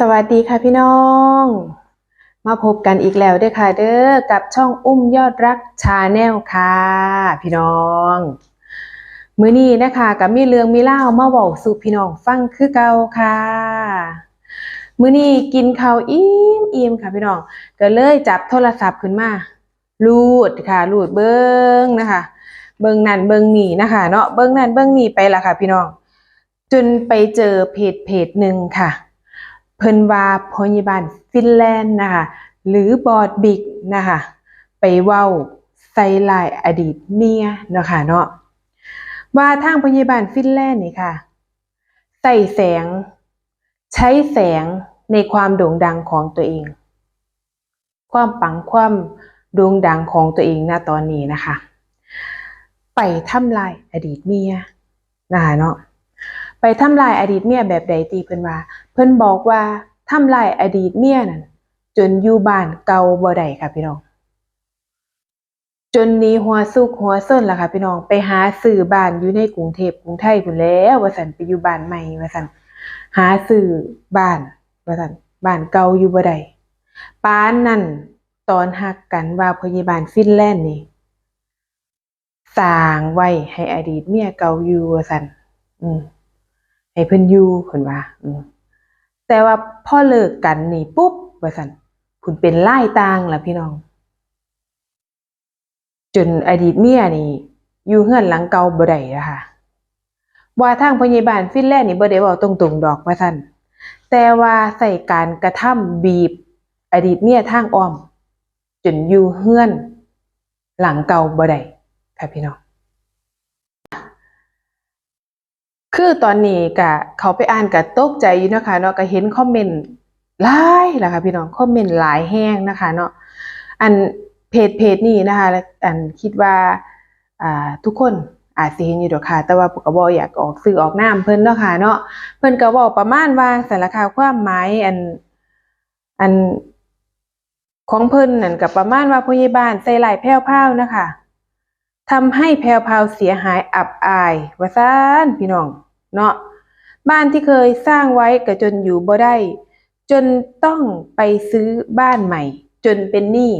สวัสดีค่ะพี่น้อง มาพบกันอีกแล้วเด้อค่ะเด้อกับช่องอุ้มยอดรักชาแนลค่ะ พี่น้อง มื้อนี้นะคะกับมีเรื่องมีเล่ามาเว้าสู่พี่น้องฟังคือเก่าค่ะ มื้อนี้กินข้าวอิ่มอิ่มค่ะพี่น้อง ก็เลยจับโทรศัพท์ขึ้นมาลูดค่ะลูดเบิ่งนะคะ เบิ่งนั่นเบิ่งนี่นะคะ เนาะเบิ่งนั่นเบิ่งนี่ไปละค่ะ พี่น้อง จนไปเจอเพจเพจหนึ่งค่ะ พิ่นว่าพยาบาลฟินแลนด์นะคะหรือบอดบิกนะคะไปเว้าใส่ลายอดีตเมียเนาะค่ะเนาะว่าทางพยาบาลฟินแลนด์นี่ค่ะใส่แสง ใช้แสงในความโด่งดังของตัวเอง ความปังความโด่งดังของตัวเองณตอนนี้นะคะ ไปทำลายอดีตเมียนะคะเนาะไปทำลายอดีตเมียแบบใดตีเพิ่นว่า เพิ่นบอกว่าทำลายอดีตเมียนั่นจนอยู่บ้านเก่าบ่ได้ค่ะพี่น้อง จนนี้หัวซุกหัวส้นล่ะค่ะพี่น้องไปหาซื้อบ้านอยู่ในกรุงเทพกรุงไทยพุ่นแล้วว่าสันไปอยู่บ้านใหม่ว่าสันหาซื้อบ้านว่าสันบ้านเก่าอยู่บ่ได้ปานนั้นตอนฮักกันว่าพยาบาลฟินแลนด์นี่สร้างไว้ให้อดีตเมียเก่าอยู่ว่าสันอืมให้เพิ่นอยู่เพิ่นว่า อืม แต่ว่าพอเลิกกันนี่ปุ๊บว่าซั่นคุณเป็นไลายต่างล่ะพี่น้อง จนอดีตเมียนี่ อยู่เฮือนหลังเก่าบ่ได้ละค่ะว่าทางพยาบาลฟินแลนด์นี่บ่ได้เว้าตรงๆดอกว่าซั่นแต่ว่าใส่การกระทำบีบ อดีตเมียทางอ้อม จนอยู่เฮือน หลังเก่าบ่ได้ค่ะพี่น้อง คือตอนนี้ก็เขาไปอ่านก็ตกใจอยู่นะคะเนาะก็เห็นคอมเมนต์หลายล่ะค่ะพี่น้องคอมเมนต์หลายแห้งนะคะเนาะอันเพจเพจนี้นะคะอันคิดว่าอ่าทุกคนอาจสิเห็นอยู่ดอกค่ะ แต่ว่าปกบ่อยากออกสื่อออกนามเพิ่นเนาะค่ะเนาะเพิ่นก็เว้าประมาณว่าสารคาความหมายอันอันของเพิ่นนั่นก็ประมาณว่าพยาบาลใส่ร้ายแพร่วๆนะคะทำให้แพรวพาวเสียหายอับอายว่าซ่านพี่น้อง เนาะบ้านที่เคยสร้างไว้ก็จนอยู่บ่ได้ จนต้องไปซื้อบ้านใหม่ จนเป็นหนี้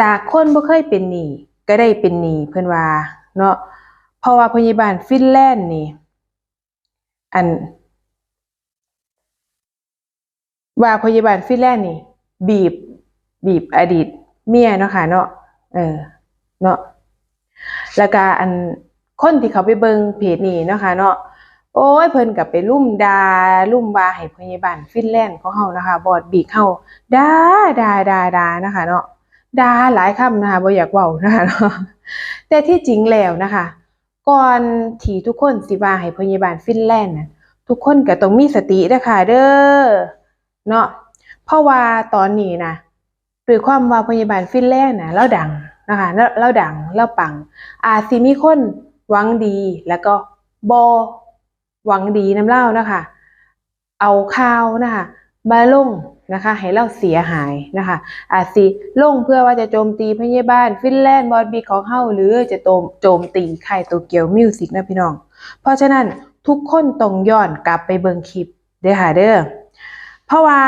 จากคนบ่เคยเป็นหนี้ก็ได้เป็นหนี้เพิ่นว่าเนาะเพราะว่าพยาบาลฟินแลนด์นี่ อัน ว่าพยาบาลฟินแลนด์นี่ บีบ บีบอดีต เมียเนาะค่ะเนาะเออ เนาะแล้วก็อันคนที่เขาไปเบิงเพจนี้เนาะค่ะเนาะ โอ้ยเพิ่นก็ไปลุ่มดาลุ่มว่าให้พยาบาลฟินแลนด์ของเฮานะคะบอดบีกเฮาดาดาดาดานะคะเนาะดาหลายคำนะคะบ่อยากเว้านะคะเนาะแต่ที่จริงแล้วนะคะ ก่อนที่ทุกคนสิว่าให้พยาบาลฟินแลนด์น่ะทุกคนก็ต้องมีสตินะคะเด้อเนาะเพราะว่าตอนนี้นะด้วยความว่าพยาบาลฟินแลนด์นะเราดังนะคะเราดังเราปังอาจสิมีคนหวังดีแล้วก็บอ หวังดีน้ำเล่านะคะ เอาข่าวนะคะมาลงนะคะ ให้เราเสียหายนะคะ อาจสิลงเพื่อว่าจะโจมตีพยาบาลฟินแลนด์บอดบีของเฮาหรือจะโจมโจมตีค่ายโตเกียวมิวสิกนะพี่น้อง เพราะฉะนั้นทุกคนต้องย้อนกลับไปเบิ่งคลิปเด้อค่ะเด้อเพราะว่า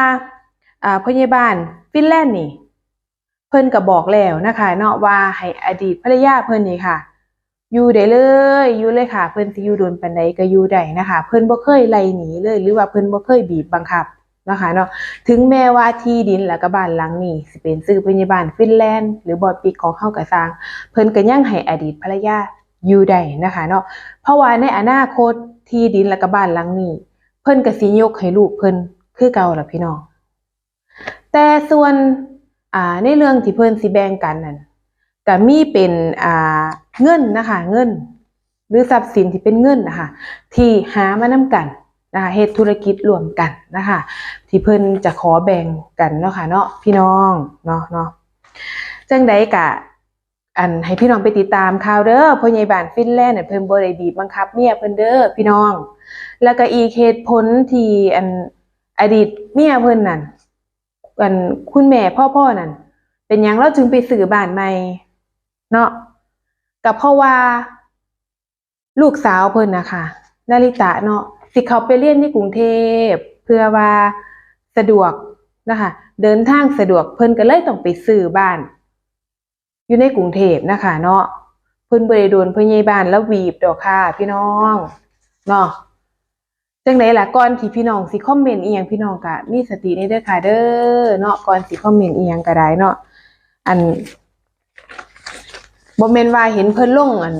อ่าพยาบาลฟินแลนด์นี่ เพิ่นก็บอกแล้วนะคะ เนาะว่าให้อดีตภรรยาเพิ่นนี่ค่ะ อยู่ได้เลยอยู่เลยค่ะ เพิ่นสิอยู่โดนปานใดก็อยู่ได้นะคะ เพิ่นบ่เคยไล่หนีเลย หรือว่าเพิ่นบ่เคยบีบบังคับนะคะเนาะถึงแม้ว่าที่ดินแล้วก็บ้านหลังนี้สิเป็นชื่อพยาบาลฟินแลนด์หรือบอดปิกของเฮาก็สร้าง เพิ่นก็ยังให้อดีตภรรยาอยู่ได้นะคะเนาะเพราะว่าในอนาคตที่ดินแล้วก็บ้านหลังนี้ เพิ่นก็สิยกให้ลูกเพิ่นคือเก่าล่ะพี่น้องแต่ส่วนอ่าในเรื่องที่เพิ่นสิแบ่งกันนั่น ก็มีเป็นอ่าเงินนะคะเงิน หรือทรัพย์สินที่เป็นเงินนะคะที่หามานํกันนะคะเฮ็ดธุรกิจรวมกันนะคะที่เพิ่นจะขอแบ่งกันเนาะค่ะเนาะพี่น้องเนาะเนาะจังใดกะอันให้พี่น้องไปติดตามข่าวเด้อพ่อใหญ่บ้านฟินแลนด์เพิ่นบ่ได้บีบบังคับเมียเพิ่นเด้อพี่น้อง แล้วก็อีกเหตุผลที่อันอดีตเมียเพิ่นนั่นกันคุณแม่พ่อพ่อนั่นเป็นยังเราจึงไปซื้อบ้านใหม่ เนาะก็เพราะว่า ลูกสาวเพิ่นนะคะนาริตะเนาะสิเขาไปเรียนที่กรุงเทพ เพื่อว่าสะดวกนะคะ เดินทางสะดวกเพิ่นก็เลยต้องไปซื้อบ้าน อยู่ในกรุงเทพนะคะ เนาะเพิ่นบ่ได้โดนพ่อใหญ่บ้านแล้ววีบดอกค่ะ พี่น้องเนาะจังไดล่ะก่อนที่พี่น้องสิคอมเมนต์อีหยังพี่น้องก็มีสติในเด้อค่ะเด้อเนาะก่อนสิคอมเมนต์อีหยังก็ได้เนาะอัน บ่แม่นว่าเห็นเพิ่นลงอัน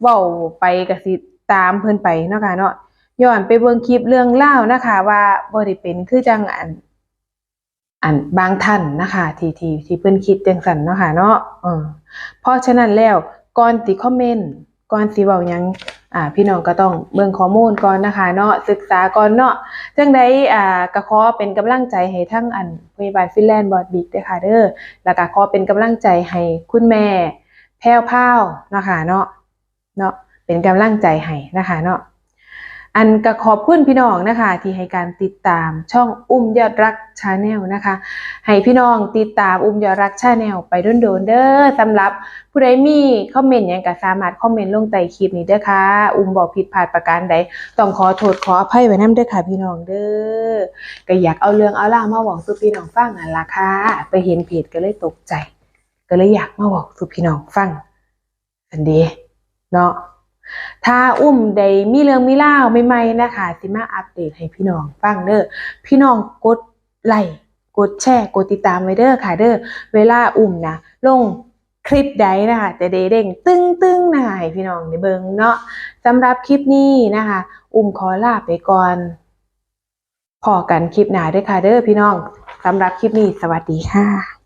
เว้าไปก็สิตามเพิ่นไปเนาะค่ะเนาะย้อนไปเบิ่งคลิปเรื่องเล่านะคะ ว่าบ่ได้เป็นคือจังอัน อันบางท่านนะคะที่ที่ที่เพิ่นคิดจังซั่นเนาะค่ะเนาะเออเพราะฉะนั้นแล้วก่อนสิคอมเมนต์ก่อนสิเว้าหยังอ่าพี่น้องก็ต้องเบิ่งข้อมูลก่อนนะคะเนาะศึกษาก่อนเนาะจังไดอ่าก็ขอเป็นกำลังใจให้ทั้งอันพยาบาลฟินแลนด์บอดบิ๊กด้วยค่ะเด้อแล้วก็ขอเป็นกำลังใจให้คุณแม่ แพรวพราวนะคะเนาะเนาะเป็นกำลังใจให้นะคะเนาะอันก็ขอบคุณพี่น้องนะคะ ที่ให้การติดตามช่องอุ้มยอดรักชาแนลนะคะ ให้พี่น้องติดตามอุ้มยอดรักชาแนลไปโดนๆเด้อสำหรับผู้ใดมีคอมเมนต์หยังก็สามารถคอมเมนต์ลงใต้คลิปนี้เด้อค่ะ อุ้มบอกผิดพลาดประการใดต้องขอโทษขออภัยไว้นำเด้อค่ะพี่น้องเด้อก็อยากเอาเรื่องเอาราวมาบอกสู่พี่น้องฟังนั่นล่ะค่ะไปเห็นเพจก็เลยตกใจ ก็เลยอยากมาบอกสู่พี่น้องฟังอันดีเนาะถ้าอุ้มได้มีเรื่องมีเล่าใหม่ๆนะคะสิมาอัปเดตให้พี่น้องฟังเด้อพี่น้องกดไลค์กดแชร์กดติดตามไว้เด้อค่ะเด้อเวลาอุ้มนะลงคลิปใดนะคะจะได้เด้งตึ้งตึ้งๆนะคะให้พี่น้องได้เบิงเนาะสำหรับคลิปนี้นะคะ อุ้มขอลาไปก่อนพอกันคลิปหน้าเด้อค่ะเด้อพี่น้องสำหรับคลิปนี้สวัสดีค่ะ